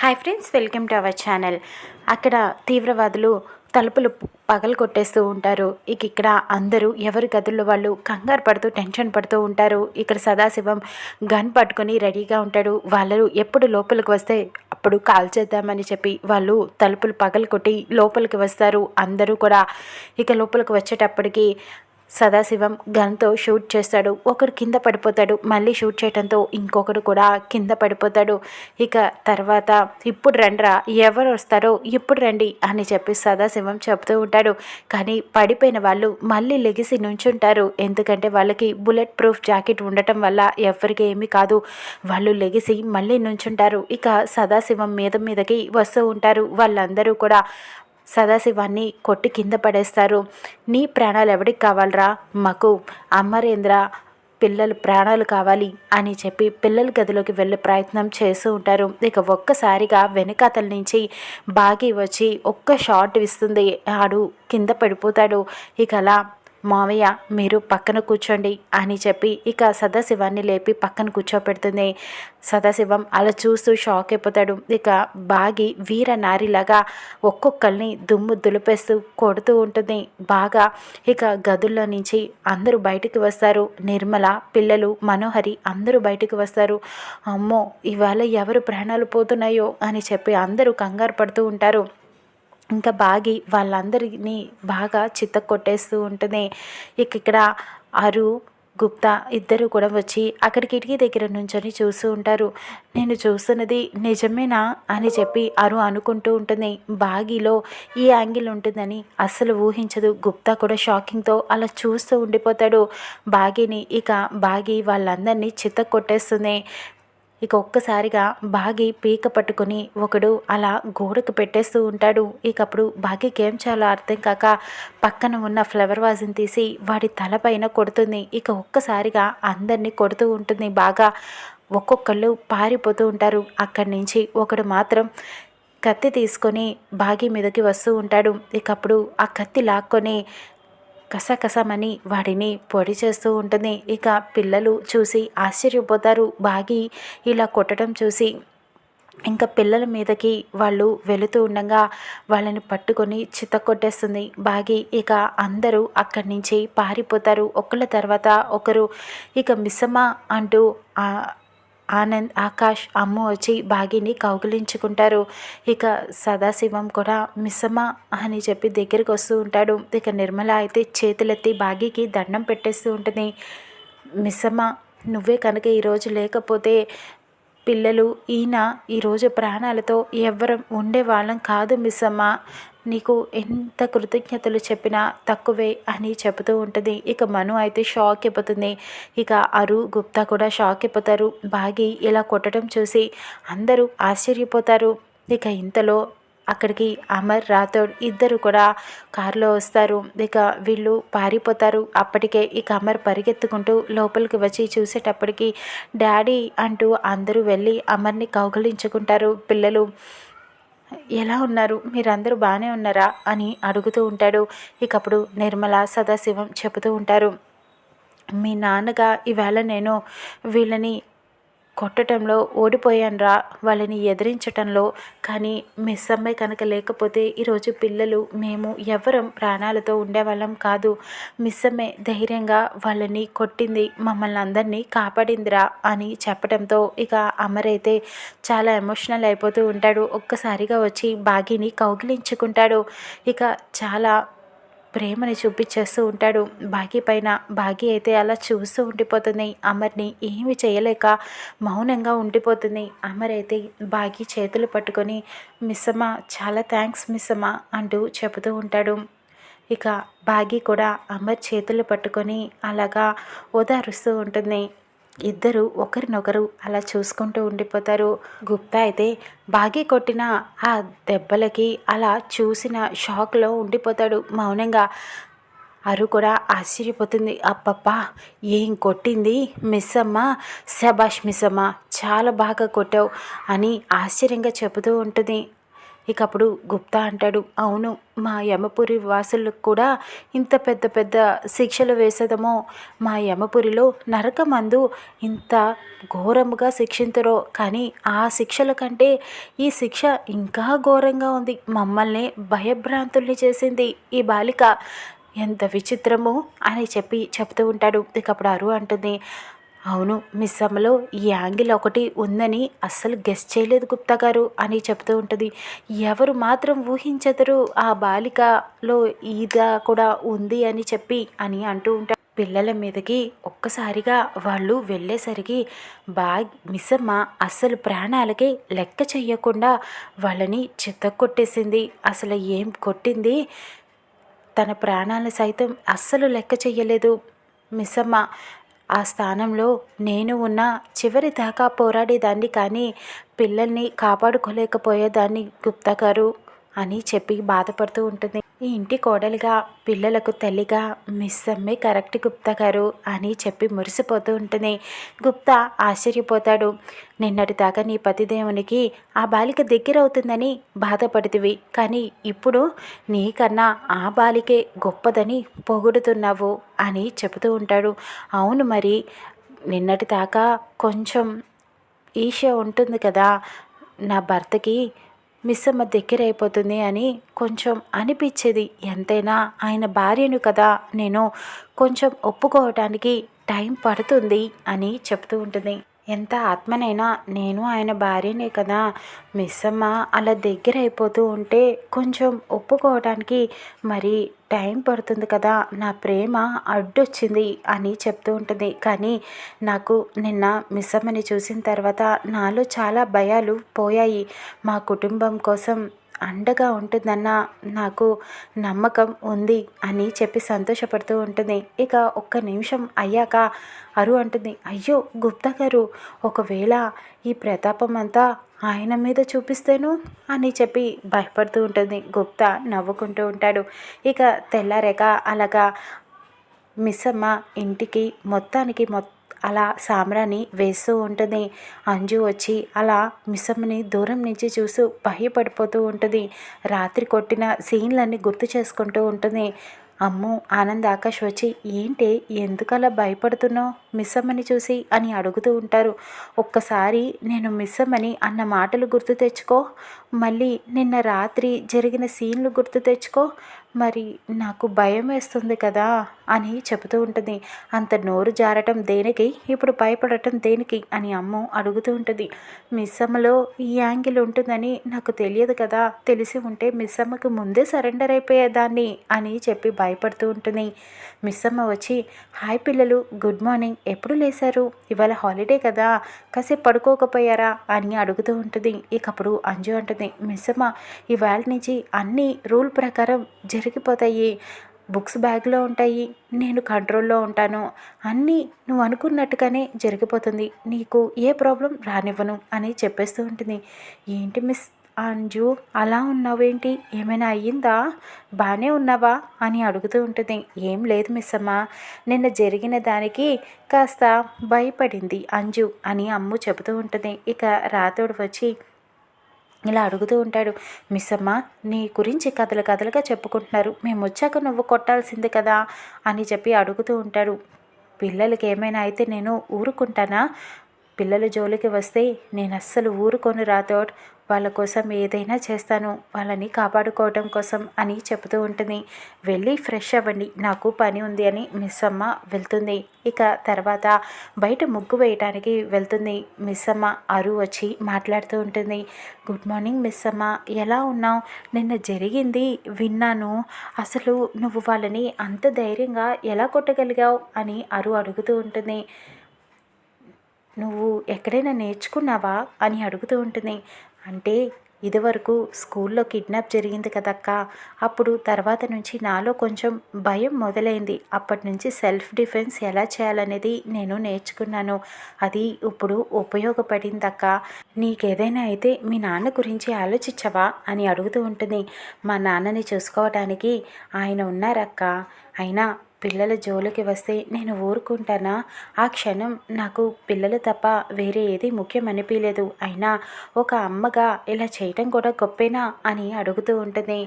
Hi friends welcome to our channel అక్కడ తీవ్రవాదులు తలుపులు పగలు కొట్టేస్తూ ఉంటారు. ఇక ఇక్కడ అందరూ ఎవరి గదుల్లో వాళ్ళు కంగారు పడుతూ టెన్షన్ పడుతూ ఉంటారు. ఇక్కడ సదాశివం గన్ పట్టుకొని రెడీగా ఉంటాడు. వాళ్ళు ఎప్పుడు లోపలికి వస్తే అప్పుడు కాల్ చేద్దామని చెప్పి వాళ్ళు తలుపులు పగలు కొట్టి లోపలికి వస్తారు. అందరూ కూడా ఇక లోపలికి వచ్చేటప్పటికి సదాశివం గన్తో షూట్ చేస్తాడు. ఒకడు కింద పడిపోతాడు. మళ్ళీ షూట్ చేయడంతో ఇంకొకడు కూడా కింద పడిపోతాడు. ఇక తర్వాత ఇప్పుడు రండ్రా ఎవరు వస్తారో ఇప్పుడు రండి అని చెప్పి సదాశివం చెప్తూ ఉంటాడు. కానీ పడిపోయిన వాళ్ళు మళ్ళీ లెగిసి నుంచుంటారు. ఎందుకంటే వాళ్ళకి బుల్లెట్ ప్రూఫ్ జాకెట్ ఉండటం వల్ల ఎవరికి ఏమీ కాదు. వాళ్ళు లెగిసి మళ్ళీ నుంచుంటారు. ఇక సదాశివం మీద మీదకి వస్తూ ఉంటారు. వాళ్ళందరూ కూడా సదాశివాన్ని కొట్టి కింద పడేస్తారు. నీ ప్రాణాలు ఎవడికి కావాలరా? మాకు అమరేంద్ర పిల్లలు ప్రాణాలు కావాలి అని చెప్పి పిల్లల గదిలోకి వెళ్ళే ప్రయత్నం చేస్తూ ఉంటారు. ఇక ఒక్కసారిగా వెనకాతల నుంచి బాగి వచ్చి ఒక్క షాట్ ఇస్తుంది. ఆడు కింద పడిపోతాడు. ఇక అలా మావయ్య మీరు పక్కన కూర్చోండి అని చెప్పి ఇక సదాశివాన్ని లేపి పక్కన కూర్చోపెడుతుంది. సదాశివం అలా చూస్తూ షాక్ అయిపోతాడు. ఇక బాగి వీర నారిలాగా ఒక్కొక్కరిని దుమ్ము దులిపేస్తూ కొడుతూ ఉంటుంది. బాగా ఇక గదుల్లో నుంచి అందరూ బయటికి వస్తారు. నిర్మల పిల్లలు మనోహరి అందరూ బయటికి వస్తారు. అమ్మో ఇవాళ ఎవరు ప్రాణాలు పోతున్నాయో అని చెప్పి అందరూ కంగారు పడుతూ ఉంటారు. ఇంకా బాగి వాళ్ళందరినీ బాగా చిత్త కొట్టేస్తూ ఉంటుంది ఇక ఇక్కడ అరు గుప్తా ఇద్దరు కూడా వచ్చి అక్కడ కిటికీ దగ్గర నుంచొని చూస్తూ ఉంటారు. నేను చూస్తున్నది నిజమేనా అని చెప్పి అరు అనుకుంటూ ఉంటుంది బాగీలో ఈ యాంగిల్ ఉంటుందని అస్సలు ఊహించదు. గుప్తా కూడా షాకింగ్తో అలా చూస్తూ ఉండిపోతాడు. బాగీని ఇక బాగి వాళ్ళందరినీ చిత్త కొట్టేస్తుంది ఇక ఒక్కసారిగా బాగి పీక పట్టుకుని ఒకడు అలా గోడకు పెట్టేస్తూ ఉంటాడు. ఇక అప్పుడు బాగికి ఏం చేయాలో అర్థం కాక పక్కన ఉన్న ఫ్లవర్ వాజ్ని తీసి వాడి తలపైన కొడుతుంది. ఇక ఒక్కసారిగా అందరినీ కొడుతూ ఉంటుంది. బాగా ఒక్కొక్కళ్ళు పారిపోతూ ఉంటారు. అక్కడి నుంచి ఒకడు మాత్రం కత్తి తీసుకొని బాగి మీదకి వస్తూ ఉంటాడు. ఇకప్పుడు ఆ కత్తి లాక్కొని కసకసమని వాడిని పొడి చేస్తూ ఉంటుంది. ఇక పిల్లలు చూసి ఆశ్చర్యపోతారు. బాగి ఇలా కొట్టడం చూసి ఇంకా పిల్లల మీదకి వాళ్ళు వెళుతూ ఉండగా వాళ్ళని పట్టుకొని చిత్త కొట్టేస్తుంది. బాగి ఇక అందరూ అక్కడి నుంచి పారిపోతారు. ఒకళ్ళ తర్వాత ఒకరు ఇక మిస్సమ్మ అంటూ ఆనంద్ ఆకాష్ అమ్ము వచ్చి బాగిని కౌగిలించుకుంటారు. ఇక సదాశివం కూడా మిస్సమ్మ అని చెప్పి దగ్గరికి వస్తూ ఉంటాడు. ఇక నిర్మల అయితే చేతులెత్తి బాగికి దండం పెట్టేస్తూ ఉంటుంది. మిస్సమ్మ నువ్వే కనుక ఈరోజు లేకపోతే పిల్లలు ఈయన ఈరోజు ప్రాణాలతో ఎవ్వరం ఉండేవాళ్ళం కాదు మిస్సమ్మా. నీకు ఎంత కృతజ్ఞతలు చెప్పినా తక్కువే అని చెబుతూ ఉంటుంది. ఇక మను అయితే షాక్ అయిపోతుంది. ఇక అరు గుప్తా కూడా షాక్ అయిపోతారు. బాగి ఇలా కొట్టడం చూసి అందరూ ఆశ్చర్యపోతారు. ఇక ఇంతలో అక్కడికి అమర్ రాథోడ్ ఇద్దరు కూడా కారులో వస్తారు. ఇక వీళ్ళు పారిపోతారు. అప్పటికే ఇక అమర్ పరిగెత్తుకుంటూ లోపలికి వచ్చి చూసేటప్పటికి డాడీ అంటూ అందరూ వెళ్ళి అమర్ని కౌగలించుకుంటారు. పిల్లలు ఎలా ఉన్నారు? మీరందరూ బాగానే ఉన్నారా? అని అడుగుతూ ఉంటాడు. ఇకప్పుడు నిర్మల సదాశివం చెబుతూ ఉంటారు. మీ నాన్నగా ఈవేళ నేను వీళ్ళని కొట్టడంలో ఓడిపోయానురా వాళ్ళని ఎదిరించటంలో. కానీ మిస్ అమ్మాయి కనుక లేకపోతే ఈరోజు పిల్లలు మేము ఎవరం ప్రాణాలతో ఉండేవాళ్ళం కాదు. మిస్ అమ్మే ధైర్యంగా వాళ్ళని కొట్టింది మమ్మల్ని అందరినీ కాపాడిందిరా అని చెప్పడంతో ఇక అమరైతే చాలా ఎమోషనల్ అయిపోతూ ఉంటాడు. ఒక్కసారిగా వచ్చి బాగిని కౌగిలించుకుంటాడు. ఇక చాలా ప్రేమని చూపించేస్తూ ఉంటాడు. భాగ్య పైన భాగ్య అయితే అలా చూస్తూ ఉండిపోతుంది. అమర్ని ఏమి చేయలేక మౌనంగా ఉండిపోతుంది. అమర్ అయితే భాగ్య చేతులు పట్టుకొని మిస్సమ్మ చాలా థ్యాంక్స్ మిస్సమ్మ అంటూ చెబుతూ ఉంటాడు. ఇక భాగ్య కూడా అమర్ చేతులు పట్టుకొని అలాగా ఓదారుస్తూ ఉంటుంది. ఇద్దరు ఒకరినొకరు అలా చూసుకుంటూ ఉండిపోతారు. గుప్తా అయితే బాగి కొట్టిన ఆ దెబ్బలకి అలా చూసిన షాక్లో ఉండిపోతాడు. మౌనంగా అరు కూడా ఆశ్చర్యపోతుంది. అప్పప్ప ఏం కొట్టింది? మిస్ అమ్మ శబాష్ మిస్ అమ్మ చాలా బాగా కొట్టావు అని ఆశ్చర్యంగా చెబుతూ ఉంటుంది. ఇక అప్పుడు గుప్తా అంటాడు అవును మా యమపురి వాసులకు కూడా ఇంత పెద్ద పెద్ద శిక్షలు వేసేదమో మా యమపురిలో నరకమందు ఇంత ఘోరముగా శిక్షించరో కానీ ఆ శిక్షల కంటే ఈ శిక్ష ఇంకా ఘోరంగా ఉంది. మమ్మల్ని భయభ్రాంతుల్ని చేసింది ఈ బాలిక. ఎంత విచిత్రము అని చెప్పి చెప్తూ ఉంటాడు. ఇకప్పుడు అరు అంటుంది అవును మిస్ అమ్మలో ఈ యాంగిల్ ఒకటి ఉందని అస్సలు గెస్ చేయలేదు గుప్తా గారు అని చెప్తూ ఉంటుంది. ఎవరు మాత్రం ఊహించదరు ఆ బాలికలో ఈద కూడా ఉంది అని చెప్పి అని అంటూ ఉంటారు పిల్లల మీదకి ఒక్కసారిగా వాళ్ళు వెళ్ళేసరికి బాగా మిస్సమ్మ అస్సలు ప్రాణాలకి లెక్క చేయకుండా వాళ్ళని చెత్త కొట్టేసింది. అసలు ఏం కొట్టింది? తన ప్రాణాలను సైతం అస్సలు లెక్క చెయ్యలేదు. మిస్సమ్మ ఆ స్థానంలో నేను ఉన్న చివరి దాకా పోరాడేదాన్ని కానీ పిల్లల్ని కాపాడుకోలేకపోయేదాన్ని గుప్తా గారు. అని చెప్పి బాధపడుతూ ఉంటుంది. ఈ ఇంటి కోడలిగా పిల్లలకు తల్లిగా మిస్ అమ్మే కరెక్ట్ గుప్తా గారు అని చెప్పి మురిసిపోతూ ఉంటుంది. గుప్తా ఆశ్చర్యపోతాడు. నిన్నటి దాకా నీ పతిదేవునికి ఆ బాలిక దగ్గర అవుతుందని బాధపడుతువి. కానీ ఇప్పుడు నీకన్నా ఆ బాలికే గొప్పదని పొగుడుతున్నావు అని చెబుతూ ఉంటాడు. అవును మరి నిన్నటి దాకా కొంచెం ఈష ఉంటుంది కదా. నా భర్తకి మిస్సమ్మ దగ్గర అయిపోతుంది అని కొంచెం అనిపించేది. ఎంతైనా ఆయన భార్యను కదా నేను కొంచెం ఒప్పుకోవటానికి టైం పడుతుంది అని చెప్తూ ఉంటుంది. ఎంత ఆత్మనైనా నేను ఆయన భార్యనే కదా. మిస్ అమ్మ అలా దగ్గర అయిపోతూ ఉంటే కొంచెం ఒప్పుకోవడానికి మరి టైం పడుతుంది కదా. నా ప్రేమ అడ్డొచ్చింది అని చెప్తూ ఉంటుంది. కానీ నాకు నిన్న మిస్ అమ్మని చూసిన తర్వాత నాలో చాలా భయాలు పోయాయి. మా కుటుంబం కోసం అండగా ఉంటుందన్న నాకు నమ్మకం ఉంది అని చెప్పి సంతోషపడుతూ ఉంటుంది. ఇక ఒక్క నిమిషం అయ్యాక అరు అంటుంది అయ్యో గుప్తా గారు ఒకవేళ ఈ ప్రతాపం అంతా ఆయన మీద చూపిస్తేను? అని చెప్పి భయపడుతూ ఉంటుంది. గుప్తా నవ్వుకుంటూ ఉంటాడు. ఇక తెల్లారేక అలాగా మిస్సమ్మ ఇంటికి మొత్తానికి మొత్తం అలా సామ్రాని వేస్తూ ఉంటుంది. అంజు వచ్చి అలా మిస్సమ్మని దూరం నుంచి చూస్తూ భయపడిపోతూ ఉంటుంది. రాత్రి కొట్టిన సీన్లన్నీ గుర్తు చేసుకుంటూ ఉంటుంది. అమ్ము ఆనంద్ ఆకాష్ వచ్చి ఏంటి ఎందుకలా భయపడుతున్నావు మిస్సమ్మని చూసి? అని అడుగుతూ ఉంటారు. ఒక్కసారి నేను మిస్సమ్మని అన్న మాటలు గుర్తు తెచ్చుకో. మళ్ళీ నిన్న రాత్రి జరిగిన సీన్లు గుర్తు తెచ్చుకో. మరి నాకు భయం వేస్తుంది కదా అని చెబుతూ ఉంటుంది. అంత నోరు జారటం దేనికి? ఇప్పుడు భయపడటం దేనికి? అని అమ్మ అడుగుతూ ఉంటుంది. మిస్సమ్మలో ఈ యాంగిల్ ఉంటుందని నాకు తెలియదు కదా. తెలిసి ఉంటే మిస్సమ్మకు ముందే సరెండర్ అయిపోయేదాన్ని అని చెప్పి భయపడుతూ ఉంటుంది. మిస్సమ్మ వచ్చి హాయ్ పిల్లలు గుడ్ మార్నింగ్. ఎప్పుడు లేశారు? ఇవాళ హాలిడే కదా. కాసేపు పడుకోకపోయారా? అని అడుగుతూ ఉంటుంది. ఇకప్పుడు అంజు అంటుంది. మిస్ అమ్మ ఇవాళ నుంచి అన్ని రూల్ ప్రకారం జరిగిపోతాయి బుక్స్ బ్యాగ్లో ఉంటాయి. నేను కంట్రోల్లో ఉంటాను. అన్నీ నువ్వు అనుకున్నట్టుగానే జరిగిపోతుంది. నీకు ఏ ప్రాబ్లం రానివ్వను అని చెప్పేస్తూ ఉంటుంది. ఏంటి మిస్ అంజు అలా ఉన్నావేంటి? ఏమైనా అయ్యిందా? బాగానే ఉన్నావా? అని అడుగుతూ ఉంటుంది. ఏం లేదు మిస్ అమ్మ. నిన్న జరిగిన దానికి కాస్త భయపడింది అంజు అని అమ్ము చెబుతూ ఉంటుంది. ఇక రాతోడు వచ్చి ఇలా అడుగుతూ ఉంటాడు మిస్ అమ్మ నీ గురించి కథలు కథలుగా చెప్పుకుంటున్నారు. మేము వచ్చాక నువ్వు కొట్టాల్సింది కదా అని చెప్పి అడుగుతూ ఉంటాడు. పిల్లలకి ఏమైనా అయితే నేను ఊరుకుంటానా? పిల్లల జోలికి వస్తే నేను అస్సలు ఊరుకొని రాతోడ్ వాళ్ళ కోసం ఏదైనా చేస్తాను. వాళ్ళని కాపాడుకోవటం కోసం అని చెబుతూ ఉంటుంది. వెళ్ళి ఫ్రెష్ అవ్వండి. నాకు పని ఉంది అని మిస్ అమ్మ వెళ్తుంది. ఇక తర్వాత బయట ముగ్గు వేయటానికి వెళ్తుంది. మిస్ అమ్మ అరు వచ్చి మాట్లాడుతూ ఉంటుంది. గుడ్ మార్నింగ్ మిస్ అమ్మ. ఎలా ఉన్నావు? నిన్న జరిగింది. విన్నాను. అసలు నువ్వు వాళ్ళని అంత ధైర్యంగా ఎలా కొట్టగలిగావు? అని అరు అడుగుతూ ఉంటుంది. నువ్వు ఎక్కడైనా నేర్చుకున్నావా? అని అడుగుతూ ఉంటుంది. అంటే ఇదివరకు స్కూల్లో కిడ్నాప్ జరిగింది కదక్క. అప్పుడు తర్వాత నుంచి నాలో కొంచెం భయం మొదలైంది. అప్పటి నుంచి సెల్ఫ్ డిఫెన్స్ ఎలా చేయాలనేది నేను నేర్చుకున్నాను. అది ఇప్పుడు ఉపయోగపడిందక్క. నీకేదైనా అయితే మీ నాన్న గురించి ఆలోచించవా? అని అడుగుతూ ఉంటుంది. మా నాన్నని చూసుకోవడానికి ఆయన ఉన్నారక్క. అయినా పిల్లల జోలికి వస్తే నేను ఊరుకుంటానా? ఆ క్షణం నాకు పిల్లలు తప్ప వేరే ఏది ముఖ్యం అనిపించలేదు అయినా ఒక అమ్మగా ఇలా చేయటం కూడా గొప్పేనా అని అడుగుతూ ఉంటుంది.